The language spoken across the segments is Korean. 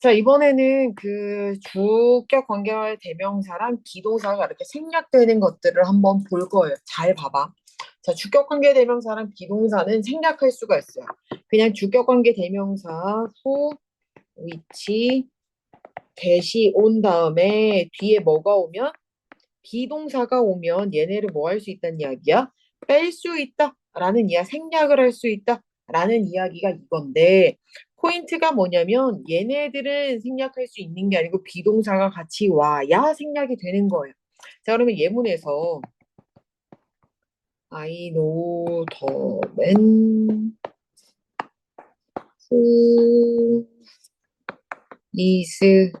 자, 이번에는 그 주격 관계할 대명사랑 비동사가 이렇게 생략되는 것들을 한번 볼 거예요. 잘 봐봐. 자, 주격 관계 대명사랑 비동사는 생략할 수가 있어요. 그냥 주격 관계 대명사 후, 위치, 대시 온 다음에 뒤에 뭐가 오면 비동사가 오면 얘네를 뭐 할 수 있다는 이야기야? 뺄 수 있다 라는 이야, 생략을 할 수 있다 라는 이야기가 이건데 포인트가 뭐냐면 얘네들은 생략할 수 있는 게 아니고 비동사가 같이 와야 생략이 되는 거예요. 자, 그러면 예문에서 I know the man who is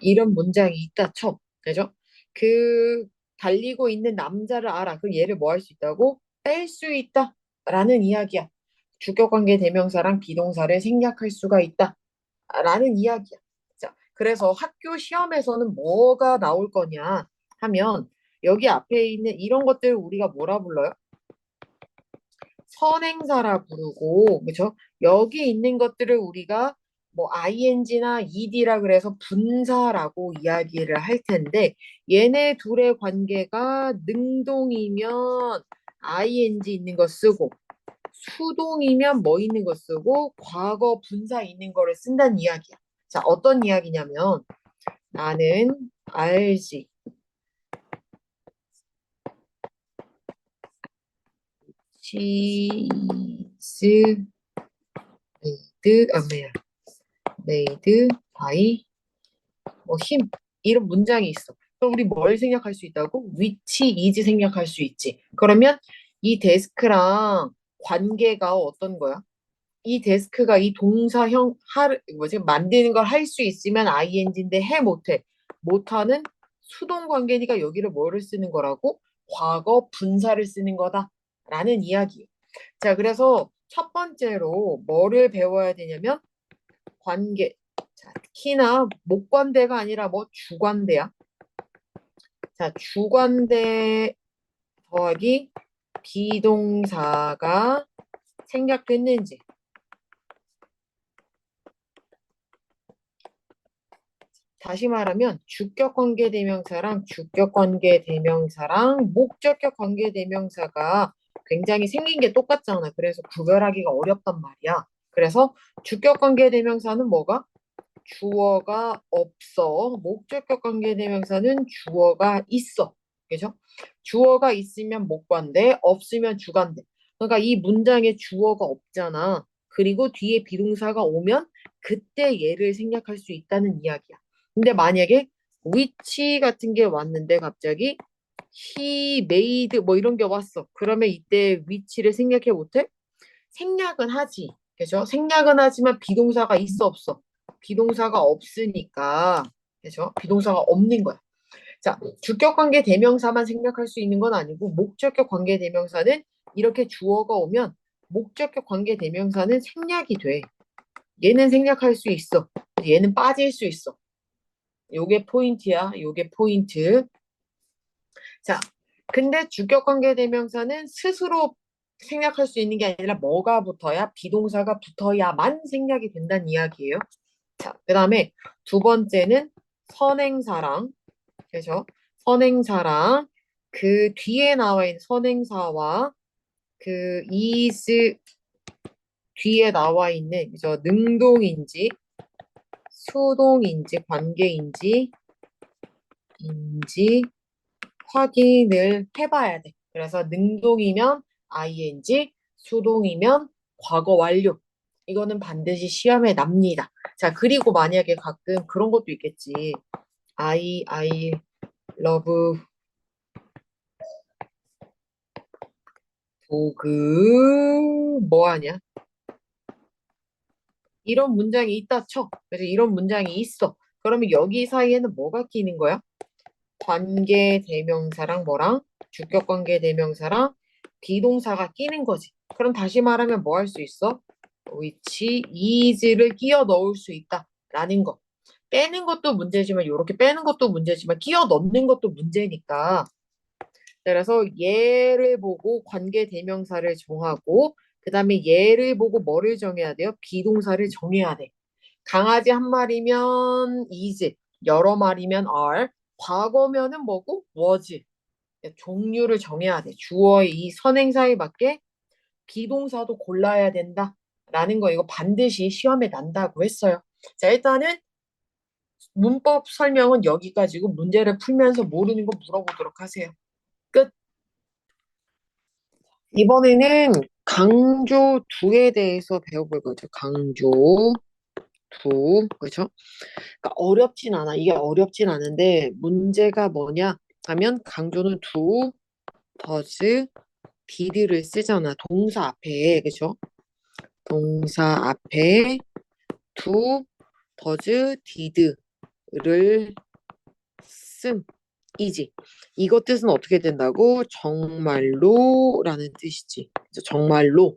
이런 문장이 있다 쳐. 그죠? 그 달리고 있는 남자를 알아. 그럼 얘를 뭐 할 수 있다고? 뺄 수 있다. 라는 이야기야. 주격관계 대명사랑 비동사를 생략할 수가 있다. 라는 이야기야. 자, 그래서 학교 시험에서는 뭐가 나올 거냐 하면 여기 앞에 있는 이런 것들 우리가 뭐라 불러요? 선행사라 부르고, 그죠? 여기 있는 것들을 우리가 뭐 ing나 ed라 그래서 분사라고 이야기를 할 텐데 얘네 둘의 관계가 능동이면 ing 있는 거 쓰고 수동이면 뭐 있는 거 쓰고 과거 분사 있는 거를 쓴다는 이야기야. 자, 어떤 이야기냐면 나는 알지. 치즈 메이드 아 뭐야 메이드 바이 뭐 힘 이런 문장이 있어. 그럼 우리 뭘 생략할 수 있다고? 위치 이즈 생략할 수 있지. 그러면 이 데스크랑 관계가 어떤 거야? 이 데스크가 이 동사형 할 뭐지 만드는 걸 할 수 있으면 ing인데 해 못해 못하는 수동 관계니까 여기를 뭐를 쓰는 거라고 과거 분사를 쓰는 거다라는 이야기. 자 그래서 첫 번째로 뭐를 배워야 되냐면 관계. 자 특히나 목관대가 아니라 뭐 주관대야. 자 주관대 더하기 비동사가 생략됐는지 다시 말하면 주격 관계 대명사랑 주격 관계 대명사랑 목적격 관계 대명사가 굉장히 생긴 게 똑같잖아. 그래서 구별하기가 어렵단 말이야. 그래서 주격 관계 대명사는 뭐가? 주어가 없어. 목적격 관계 대명사는 주어가 있어. 그죠? 주어가 있으면 목관대, 없으면 주관대. 그러니까 이 문장에 주어가 없잖아. 그리고 뒤에 비동사가 오면 그때 얘를 생략할 수 있다는 이야기야. 근데 만약에 which 같은 게 왔는데 갑자기 he made 뭐 이런 게 왔어. 그러면 이때 which를 생략해 못해? 생략은 하지. 그죠? 생략은 하지만 비동사가 있어 없어? 비동사가 없으니까 그죠? 비동사가 없는 거야. 자, 주격 관계 대명사만 생략할 수 있는 건 아니고 목적격 관계 대명사는 이렇게 주어가 오면 목적격 관계 대명사는 생략이 돼. 얘는 생략할 수 있어. 얘는 빠질 수 있어. 요게 포인트야. 요게 포인트. 자, 근데 주격 관계 대명사는 스스로 생략할 수 있는 게 아니라 뭐가 붙어야 비동사가 붙어야만 생략이 된다는 이야기예요. 자, 그 다음에 두 번째는 선행사랑 그죠? 선행사랑 그 뒤에 나와 있는 선행사와 그 is 뒤에 나와 있는 그죠? 능동인지 수동인지 관계인지 인지 확인을 해봐야 돼. 그래서 능동이면 ing, 수동이면 과거 완료. 이거는 반드시 시험에 납니다. 자, 그리고 만약에 가끔 그런 것도 있겠지. I, I love 도그 뭐 하냐? 이런 문장이 있다 쳐. 그래서 이런 문장이 있어. 그러면 여기 사이에는 뭐가 끼는 거야? 관계 대명사랑 뭐랑 주격 관계 대명사랑 비동사가 끼는 거지. 그럼 다시 말하면 뭐 할 수 있어? Which is를 끼워 넣을 수 있다라는 거. 빼는 것도 문제지만 이렇게 빼는 것도 문제지만 끼워 넣는 것도 문제니까. 그래서 얘를 보고 관계 대명사를 정하고 그 다음에 얘를 보고 뭐를 정해야 돼요? 비동사를 정해야 돼. 강아지 한 마리면 is, 여러 마리면 are, 과거면은 뭐고? was. 종류를 정해야 돼. 주어의 이 선행사에 맞게 비동사도 골라야 된다. 라는 거 이거 반드시 시험에 난다고 했어요. 자, 일단은 문법 설명은 여기까지고 문제를 풀면서 모르는 거 물어보도록 하세요. 끝. 이번에는 강조 두에 대해서 배워볼 거죠. 강조 두, 그렇죠? 그러니까 어렵진 않아. 이게 어렵진 않은데 문제가 뭐냐 하면 강조는 두, 더즈, 디드를 쓰잖아. 동사 앞에, 그렇죠? 동사 앞에 두, 더즈, 디드를 씀이지. 이거 뜻은 어떻게 된다고? 정말로 라는 뜻이지. 그래서 정말로.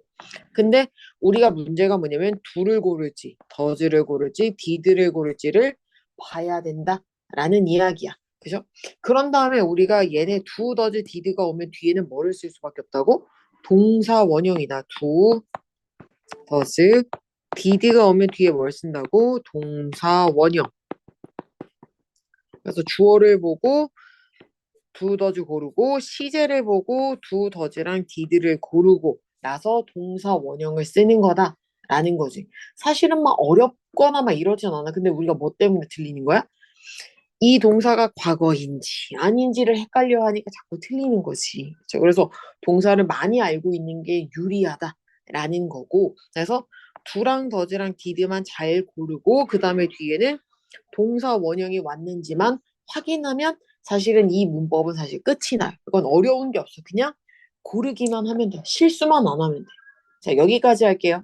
근데 우리가 문제가 뭐냐면 둘을 고를지, 더즈를 고를지, 디드를 고를지를 봐야 된다 라는 이야기야. 그죠? 그런 다음에 우리가 얘네 두 더즈 디드가 오면 뒤에는 뭐를 쓸 수밖에 없다고? 동사 원형이다. 두 더즈 디드가 오면 뒤에 뭘 쓴다고? 동사 원형. 그래서 주어를 보고 두 더즈 고르고 시제를 보고 두 더즈랑 디드를 고르고 나서 동사 원형을 쓰는 거다라는 거지. 사실은 막 어렵거나 막 이러진 않아. 근데 우리가 뭐 때문에 틀리는 거야? 이 동사가 과거인지 아닌지를 헷갈려 하니까 자꾸 틀리는 거지. 그래서 동사를 많이 알고 있는 게 유리하다 라는 거고. 그래서 두랑 더즈랑 디드만 잘 고르고 그 다음에 뒤에는 동사 원형이 왔는지만 확인하면 사실은 이 문법은 사실 끝이 나요. 이건 어려운 게 없어. 그냥 고르기만 하면 돼. 실수만 안 하면 돼. 자, 여기까지 할게요.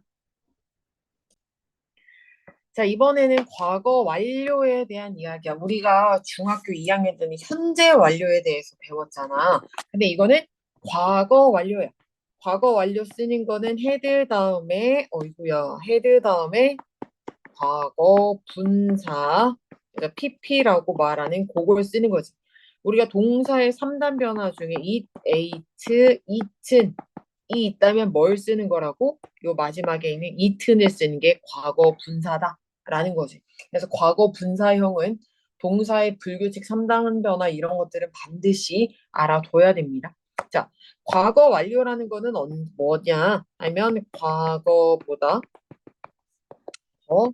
자, 이번에는 과거 완료에 대한 이야기야. 우리가 중학교 2학년 때는 현재 완료에 대해서 배웠잖아. 근데 이거는 과거 완료야. 과거 완료 쓰는 거는 헤드 다음에, 어이구야, 헤드 다음에 과거 분사, 그러니까 PP라고 말하는 그걸 쓰는 거지. 우리가 동사의 3단 변화 중에 it, ate, eaten 이 있다면 뭘 쓰는 거라고? 요 마지막에 있는 eaten을 쓰는 게 과거 분사다라는 거지. 그래서 과거 분사형은 동사의 불규칙 3단 변화 이런 것들은 반드시 알아둬야 됩니다. 자, 과거 완료라는 거는 언- 뭐냐 하면 과거보다 더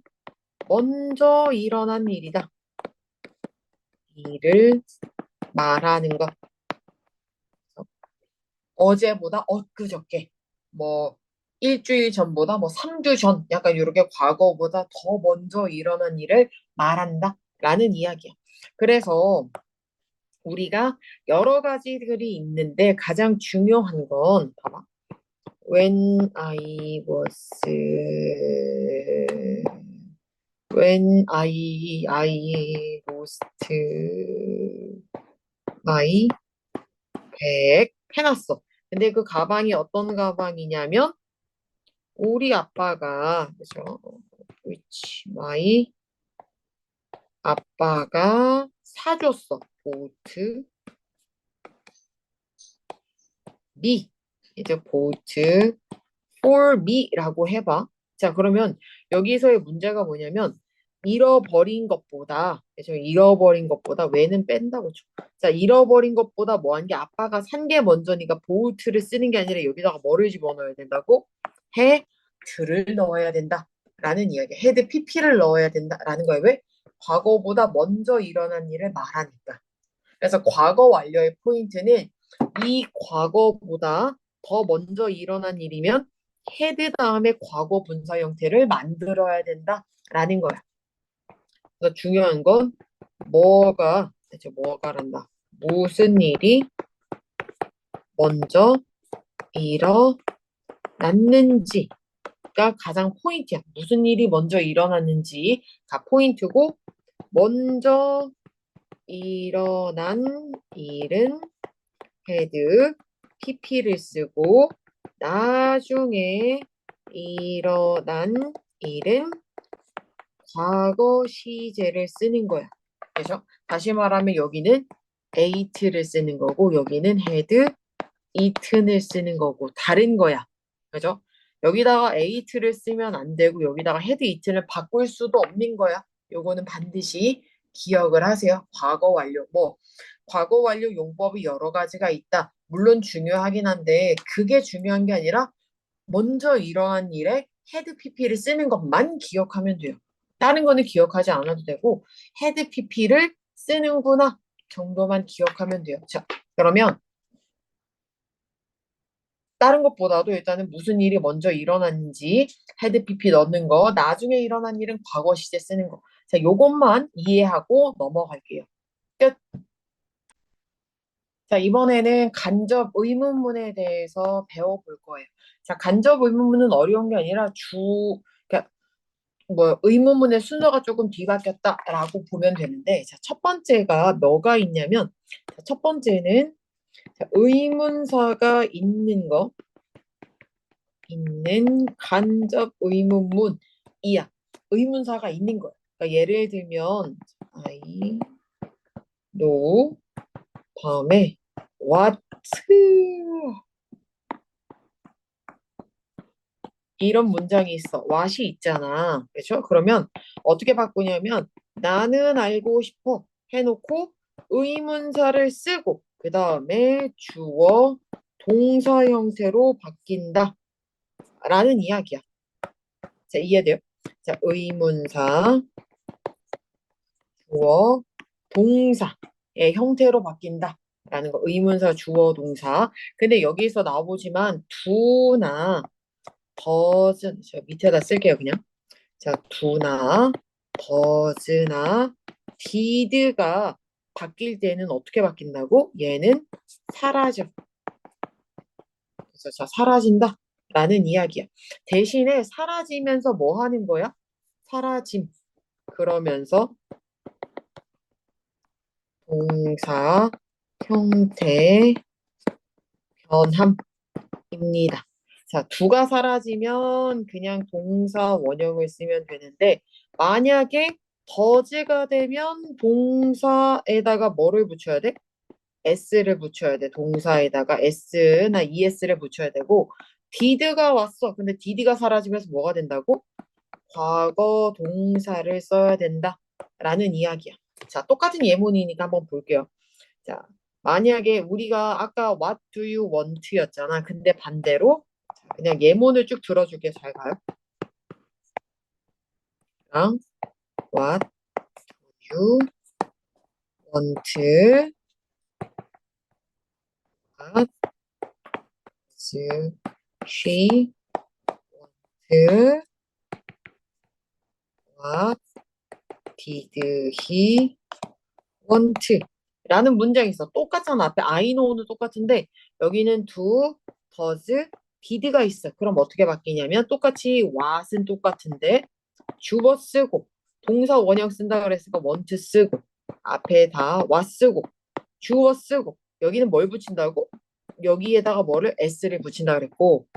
먼저 일어난 일이다. 일을 말하는 것. 어제보다 엊그저께, 뭐 일주일 전보다 뭐 3주 전, 약간 이렇게 과거보다 더 먼저 일어난 일을 말한다 라는 이야기야. 그래서 우리가 여러 가지들이 있는데 가장 중요한 건 봐봐. When I was when I I lost my bag 해놨어. 근데 그 가방이 어떤 가방이냐면 우리 아빠가 그죠? which my 아빠가 사줬어. 보트 me 이제 보트 for me라고 해봐. 자 그러면 여기서의 문제가 뭐냐면 잃어버린 것보다? 잃어버린 것보다 왜는 뺀다고 쳐. 자 잃어버린 것보다 뭐한 게 아빠가 산 게 먼저니까 보트를 쓰는 게 아니라 여기다가 뭐를 집어넣어야 된다고? 헤드를 넣어야 된다라는 이야기. 헤드 pp를 넣어야 된다라는 거예요. 왜? 과거보다 먼저 일어난 일을 말하니까. 그래서 과거 완료의 포인트는 이 과거보다 더 먼저 일어난 일이면 헤드 다음에 과거 분사 형태를 만들어야 된다라는 거야. 그래서 중요한 건 뭐가 대체 뭐가란다. 무슨 일이 먼저 일어났는지 가 가장 포인트야. 무슨 일이 먼저 일어났는지가 포인트고 먼저 일어난 일은 헤드 pp를 쓰고 나중에 일어난 일은 과거 시제를 쓰는 거야. 그래서 다시 말하면 여기는 ate를 쓰는 거고 여기는 had eaten을 쓰는 거고 다른 거야. 그죠? 여기다가 에이트를 쓰면 안 되고 여기다가 헤드 이트를 바꿀 수도 없는 거야. 요거는 반드시 기억을 하세요. 과거 완료. 뭐 과거 완료 용법이 여러 가지가 있다. 물론 중요하긴 한데 그게 중요한 게 아니라 먼저 이러한 일에 헤드 PP를 쓰는 것만 기억하면 돼요. 다른 거는 기억하지 않아도 되고 헤드 PP를 쓰는구나 정도만 기억하면 돼요. 자, 그러면 다른 것보다도 일단은 무슨 일이 먼저 일어났는지 헤드 PP 넣는 거, 나중에 일어난 일은 과거 시제 쓰는 거. 자, 요것만 이해하고 넘어갈게요. 끝. 자, 이번에는 간접 의문문에 대해서 배워볼 거예요. 자, 간접 의문문은 어려운 게 아니라 주, 그러니까 뭐 의문문의 순서가 조금 뒤바뀌었다라고 보면 되는데, 자, 첫 번째가 뭐가 있냐면, 자, 첫 번째는 자, 의문사가 있는 거, 있는 간접 의문문 이야. 의문사가 있는 거야. 그러니까 예를 들면 I know 다음에 what 이런 문장이 있어. what이 있잖아. 그렇죠? 그러면 어떻게 바꾸냐면 나는 알고 싶어 해놓고 의문사를 쓰고 그 다음에 주어 동사 형태로 바뀐다 라는 이야기야. 자, 이해돼요? 자, 의문사 주어 동사의 형태로 바뀐다 라는 거. 의문사 주어 동사. 근데 여기서 나오지만 두나 더즈 저 밑에다 쓸게요 그냥. 자, 두나 더즈나 디드가 바뀔 때는 어떻게 바뀐다고? 얘는 사라져. 그래서 자, 사라진다. 라는 이야기야. 대신에 사라지면서 뭐 하는 거야? 사라짐. 그러면서 동사 형태 변함입니다. 자, 두가 사라지면 그냥 동사 원형을 쓰면 되는데 만약에 더즈가 되면 동사에다가 뭐를 붙여야 돼? s를 붙여야 돼. 동사에다가 s나 es를 붙여야 되고 did가 왔어. 근데 did가 사라지면서 뭐가 된다고? 과거 동사를 써야 된다. 라는 이야기야. 자, 똑같은 예문이니까 한번 볼게요. 자, 만약에 우리가 아까 what do you want 였잖아. 근데 반대로 그냥 예문을 쭉 들어줄게. 잘 가요. 랑 what you want what is she want what did he want 라는 문장이 있어. 똑같잖아. 앞에 I know는 똑같은데 여기는 do, does, did가 있어. 그럼 어떻게 바뀌냐면 똑같이 what은 똑같은데 주어 쓰고 동사 원형 쓴다 그랬으니까 want 쓰고 앞에 다 what 쓰고 주어 쓰고 여기는 뭘 붙인다고? 여기에다가 뭐를 s를 붙인다 그랬고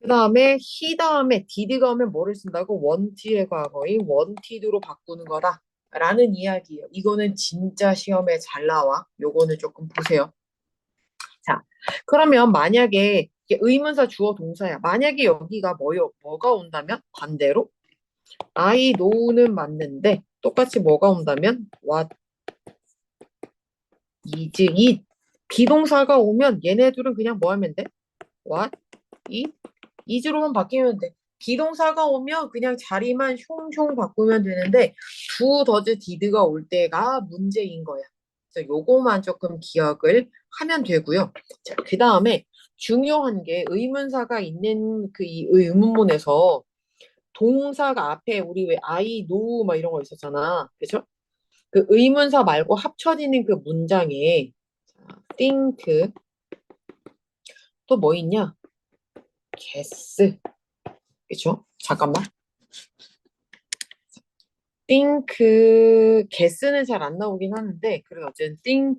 그 다음에 he 다음에 did가 오면 뭐를 쓴다고? want의 과거인 wanted로 바꾸는 거다 라는 이야기예요. 이거는 진짜 시험에 잘 나와. 요거는 조금 보세요. 자, 그러면 만약에 의문사 주어 동사야. 만약에 여기가 뭐요? 뭐가 온다면 반대로 I know는 맞는데 똑같이 뭐가 온다면 what is it 비동사가 오면 얘네들은 그냥 뭐 하면 돼? what it is로만 바뀌면 돼. 비동사가 오면 그냥 자리만 흉흉 바꾸면 되는데 두 더즈 디드가 올 때가 문제인 거야. 그래서 요거만 조금 기억을 하면 되고요. 자, 그 다음에 중요한 게 의문사가 있는 그 이 의문문에서 동사가 앞에 우리 왜 I, know 막 이런 거 있었잖아. 그죠? 그 의문사 말고 합쳐지는 그 문장에 자, think 또 뭐 있냐? guess 그쵸? 잠깐만. think, guess는 잘 안 나오긴 하는데, 그래 어쨌든 think,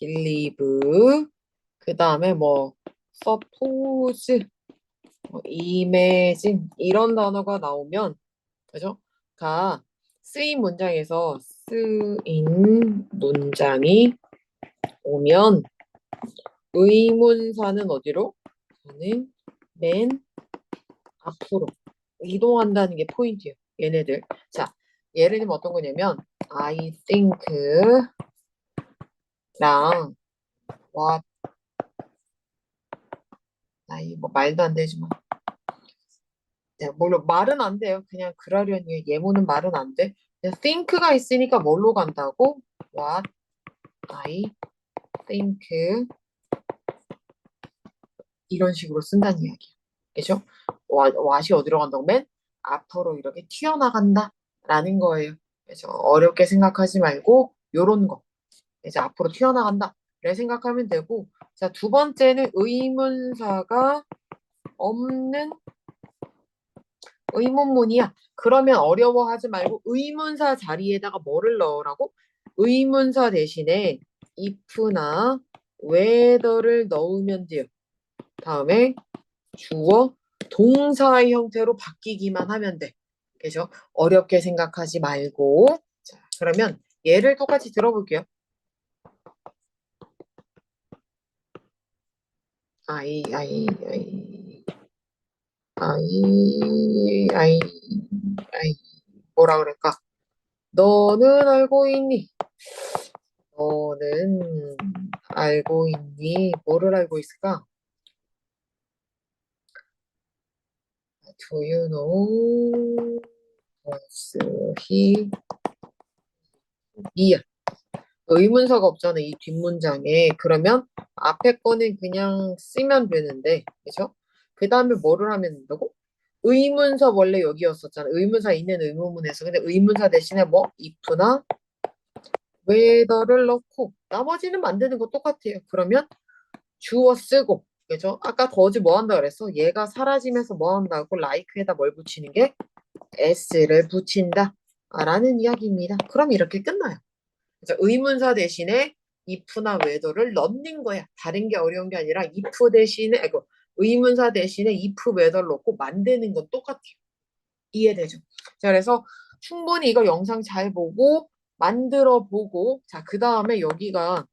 believe, 그 다음에 뭐 suppose, 뭐 imagine 이런 단어가 나오면, 그죠? 가 쓰인 문장에서 쓰인 문장이 오면 의문사는 어디로? 저는 맨 앞으로 이동한다는 게 포인트예요. 얘네들. 자, 예를 들면 어떤 거냐면 I think 랑 what 아이 뭐 말도 안 되지만 네, 물론 말은 안 돼요. 그냥 그러려니 예문은 말은 안 돼. 그냥 think가 있으니까 뭘로 간다고? what I think 이런 식으로 쓴다는 이야기야. 그죠? what, what이 어디로 간다고? 맨 앞으로 이렇게 튀어나간다 라는 거예요. 그래서 어렵게 생각하지 말고 요런 거. 이제 앞으로 튀어나간다. 를 생각하면 되고 자, 두 번째는 의문사가 없는 의문문이야. 그러면 어려워하지 말고 의문사 자리에다가 뭐를 넣으라고? 의문사 대신에 if나 whether를 넣으면 돼요. 다음에 주어 동사의 형태로 바뀌기만 하면 돼. 그죠? 어렵게 생각하지 말고 자, 그러면 얘를 똑같이 들어볼게요. 아이 아이 아이 아이 아이 아이 뭐라 그럴까? 너는 알고 있니? 너는 알고 있니? 뭐를 알고 있을까? Do you know? Does he? 이야. 의문사가 없잖아, 이 뒷문장에. 그러면 앞에 거는 그냥 쓰면 되는데, 그죠? 그 다음에 뭐를 하면 된다고? 의문사 원래 여기였었잖아. 의문사 있는 의문문에서. 근데 의문사 대신에 뭐? if나 whether를 넣고 나머지는 만드는 거 똑같아요. 그러면 주어 쓰고 그죠? 아까 거지 뭐 한다 그랬어? 얘가 사라지면서 뭐 한다고 like에다 뭘 붙이는 게 s를 붙인다 라는 이야기입니다. 그럼 이렇게 끝나요. 그래서 의문사 대신에 if나 whether를 넣는 거야. 다른 게 어려운 게 아니라 if 대신에 아이고 의문사 대신에 if whether 넣고 만드는 건 똑같아요. 이해되죠? 자, 그래서 충분히 이거 영상 잘 보고 만들어 보고 자, 그 다음에 여기가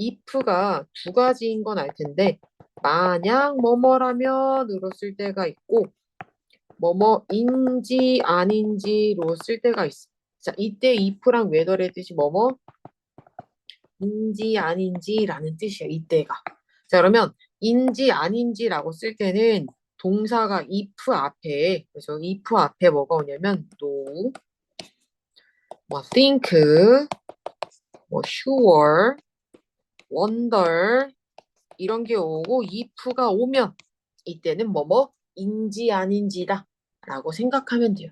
if가 두 가지인 건 알 텐데 만약 뭐뭐라면으로 쓸 때가 있고 뭐뭐인지 아닌지로 쓸 때가 있어. 자, 이때 if랑 whether의 뜻이 뭐뭐 인지 아닌지라는 뜻이야. 이때가. 자, 그러면 인지 아닌지라고 쓸 때는 동사가 if 앞에 그래서 if 앞에 뭐가 오냐면 no, 뭐 think, 뭐 sure, wonder 이런 게 오고 if가 오면 이때는 뭐뭐 인지 아닌지다 라고 생각하면 돼요.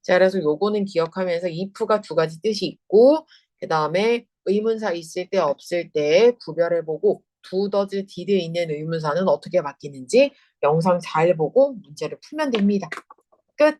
자, 그래서 요거는 기억하면서 if가 두 가지 뜻이 있고 그 다음에 의문사 있을 때 없을 때 구별해보고 두 더즈 디드에 있는 의문사는 어떻게 바뀌는지 영상 잘 보고 문제를 풀면 됩니다. 끝!